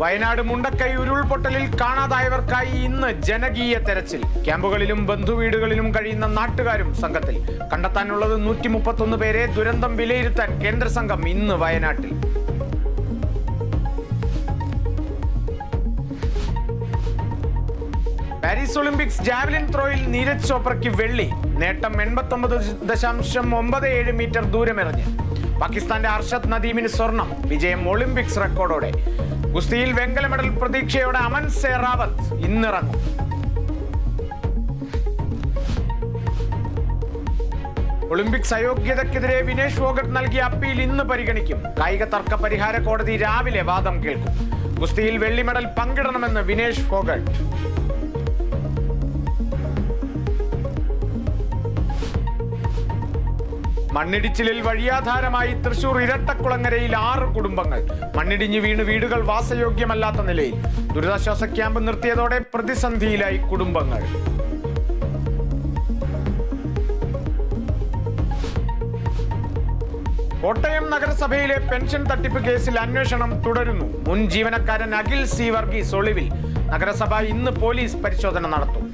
വയനാട് മുണ്ടക്കൈ ഉരുൾപൊട്ടലിൽ കാണാതായവർക്കായി ഇന്ന് ജനകീയ തെരച്ചിൽ. ക്യാമ്പുകളിലും ബന്ധുവീടുകളിലും കഴിയുന്ന നാട്ടുകാരും സംഘത്തിൽ. കണ്ടെത്താനുള്ളത് നൂറ്റി പേരെ ദുരന്തം വിലയിരുത്താൻ കേന്ദ്ര സംഘം ഇന്ന് വയനാട്ടിൽ. പാരീസ് ഒളിമ്പിക്സ് ജാവലിൻ ത്രോയിൽ നീരജ് ചോപ്രയ്ക്ക് വെള്ളി. നേട്ടം എൺപത്തൊമ്പത് ദശാംശം ഒമ്പത് ഏഴ് മീറ്റർ ദൂരമെറിഞ്ഞ്. പാകിസ്ഥാന്റെ അർഷദ് നദീമിന് സ്വർണം. വിജയം ഒളിമ്പിക്സ് റെക്കോർഡോടെ. ഗുസ്തിയിൽ വെങ്കല മെഡൽ പ്രതീക്ഷയോടെ അമൻ സേറാവത്ത് ഇന്നിറങ്ങും. ഒളിമ്പിക്സ് അയോഗ്യതയ്ക്കെതിരെ വിനേഷ് ഫോഗട്ട് നൽകിയ അപ്പീൽ ഇന്ന് പരിഗണിക്കും. കായിക തർക്ക പരിഹാര കോടതി രാവിലെ വാദം കേൾക്കും. ഗുസ്തിയിൽ വെള്ളി മെഡൽ പങ്കിടണമെന്ന് വിനേഷ് ഫോഗട്ട്. മണ്ണിടിച്ചിലിൽ വഴിയാധാരമായി തൃശൂർ ഇരട്ടക്കുളങ്ങരയിൽ ആറ് കുടുംബങ്ങൾ. മണ്ണിടിഞ്ഞ് വീണ് വീടുകൾ വാസയോഗ്യമല്ലാത്ത നിലയിൽ ദുരിതാശ്വാസ ക്യാമ്പ് നിർത്തിയതോടെ പ്രതിസന്ധിയിലായി കുടുംബങ്ങൾ. കോട്ടയം നഗരസഭയിലെ പെൻഷൻ തട്ടിപ്പ് കേസിൽ അന്വേഷണം തുടരുന്നു. മുൻ ജീവനക്കാരൻ അഖിൽ സി വർഗീസ് ഒളിവിൽ. നഗരസഭ ഇന്ന് പോലീസ് പരിശോധന നടത്തും.